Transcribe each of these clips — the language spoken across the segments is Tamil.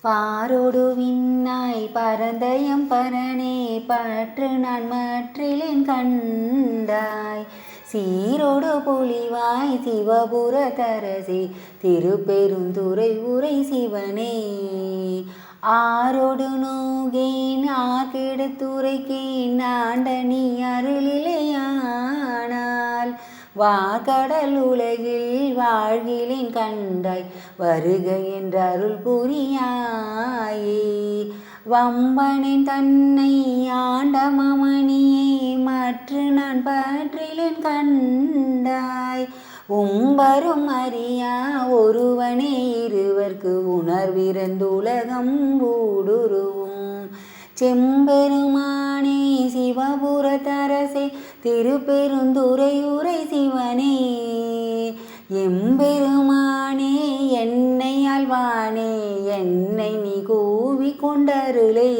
பாரோடு விண்ணாய் பரந்தயம் பரனே பற்று நான் மற்றிலேன் கண்டாய். சீரோடு பொலிவாய் சிவபுர தரசி திருப்பெருந்துரை உரை சிவனே. ஆரோடு நோகேன் ஆக்கெடுத்துரைக்கேன் ஆண்ட நீ அருளில் வா கடல் உலகில் வாழ்கிலின் கண்டாய் வருக என்ற அருள் புரியாயே. வம்பனின் தன்னை ஆண்ட மமணியை மற்ற நான் பற்றிலேன் கண்டாய். உம்பரும் அறியா ஒருவனே இருவர்க்கு உணர்விருந்துலகம் ஊடுருவும். செம்பெருமானே சிவபுரத்தரசே திருப்பெருந்துரை உரை சிவனே எம்பெருமானே என்னை ஆழ்வானே என்னை நீ கூவி கொண்டருளே.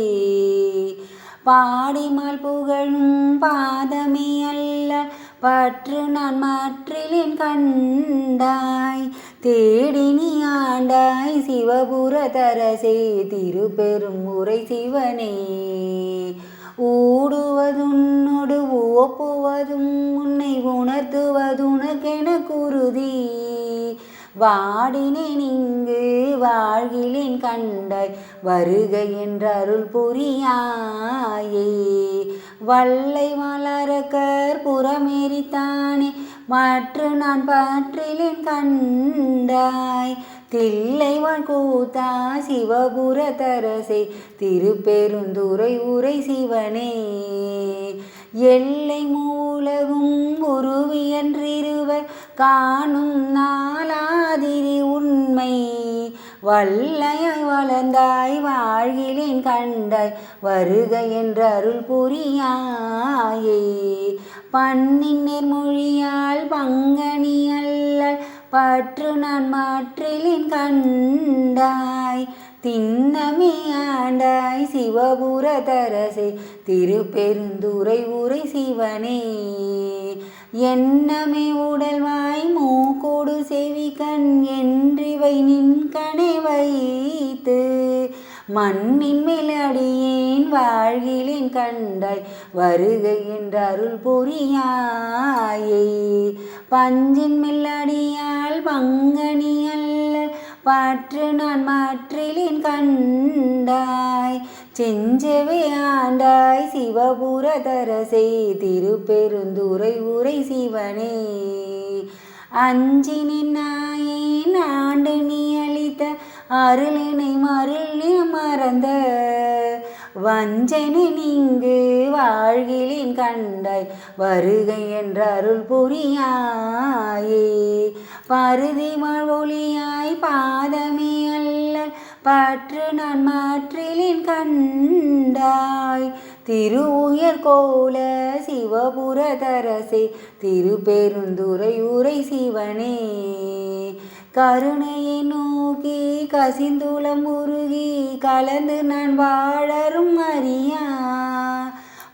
பாடிமால் புகழும் பாதமே அல்ல பற்று நான் மற்றிலேன் கண்டாய். தேடி நீ ஆண்டாய் சிவபுர தரசே திருப்பெரும் முறை சிவனே. ஓடுவதுன்னோடு ஓப்புவதும் உன்னை உணர்த்துவதுனக்கென குருதி. வாடினேன் இங்கு வாழ்கிலேன் கண்டாய் வருக என்ற அருள் புரியாயே. வல்லை மலரக்கர் புறமேறித்தானே மற்ற நான் பற்றிலேன் கண்டாய். தில்லைவான் கூத்தா சிவபுர தரசே திருப்பெருந்துறை உரை சிவனே. எல்லை மூலகும் உருவியன்றிருவர் காணும் நாளாதிரி உண்மை. வல்லையாய் வளர்ந்தாய் வாழ்கிலேன் கண்டாய் வருக என்ற அருள் புரியாயே. பண்ணின் மொழியால் பங்கனி அல்ல பற்று நான் மாற்றிலின் கண்டாய் திண்ணமே ஆண்டாய் சிவபுர தரசே திருப்பெருந்துரை உரை சிவனே. எண்ணமே உடல்வாய் மூக்கோடு செவி கண் என்றிவை நின் கணை வைத்து மண்ணின் மேலடியே என் வாழ்கிலேன் கண்டாய் வருகை என்ற அருள் புரியாயே. பஞ்சின் மெல்லடியால் பங்கனி அல்ல பற்று நான் மாற்றிலேன் கண்டாய். செஞ்சவே ஆண்டாய் சிவபுர தரசே திருப்பெருந்துரை உரை சிவனே. அஞ்சி நாயேன் ஆண்டு நீ அளித்த அருளினை மருளி மறந்த வஞ்சனை நீங்கு வாழ்கிலேன் கண்டாய் வருகை என்ற அருள் புரியாயே. பருதி ஒளியாய் பாதமே அல்ல பற்று நான் மாற்றிலின் கண்டாய். திரு உயர் கோல சிவபுர தரசே உரை சிவனே. கருணையை உருகி கசிந்துளம் உருகி கலந்து நான் வாழரும் அறியா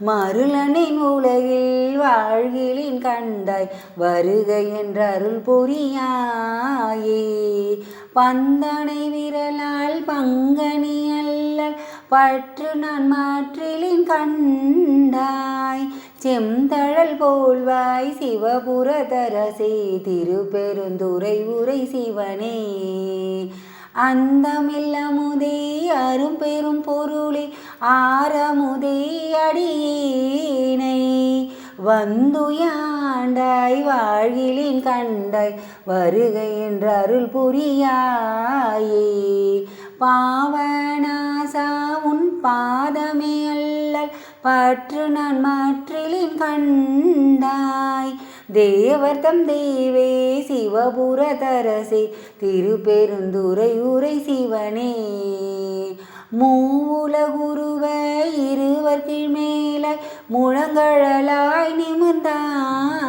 மருளனின் உலகில் வாழ்கிலின் கண்டாய் வருக என்ற அருள் புரியாயே. பந்தனை விரலால் பங்கனி அல்ல பற்று நான் மாற்றிலின் கண்டாய். செந்தழல் போல்வாய் சிவபுரதரசே திருப்பெருந்துரை உரை சிவனே. அந்தமில்லமுதே அரும்பெரும் பொருளே ஆரமுதே அடியேனை. வந்துயாண்டாய் வாழ்கிலின் கண்டாய் வருகை என்ற அருள் புரியாயே. பாவனாசா உன் பாதமே அல்லல் பற்று நான் மாற்றிலின் கண்டாய். தேவர்தம் தேவே சிவபுர தரசே திருப்பெருந்துரை உரை சிவனே. மூலகுருவ இருவர் கீழ்மேல முழங்கழலாய் நிமிர்ந்தானே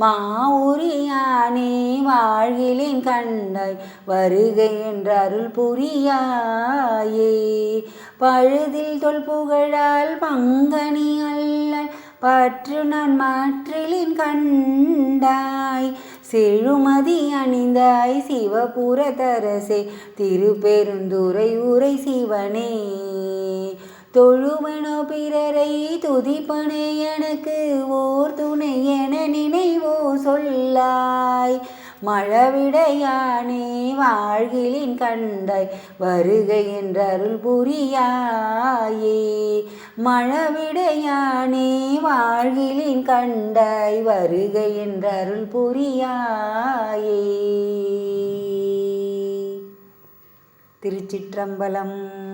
மாவுரியானே வாழ்கிலேன் கண்டாய் வருகை என்ற அருள் புரியாயே. பழுதில் தொல் புகழால் பங்கனி அல்ல பற்று நான் மாற்றிலின் கண்டாய். செழுமதி அணிந்தாய் சிவபுரதரசே திருப்பெருந்துரை உரை சிவனே. தொழுவனோ பிறரை துதிப்பனே எனக்கு ஓர் துணை என நினைவோ சொல்லாய். மழவிடையானே வாழ்கிலின் கண்டாய் வருகை என்ற அருள் புரியாயே. மழவிடையானே வாழ்கிலின் கண்டாய் வருகை என்ற அருள் புரியாயே. திருச்சிற்றம்பலம்.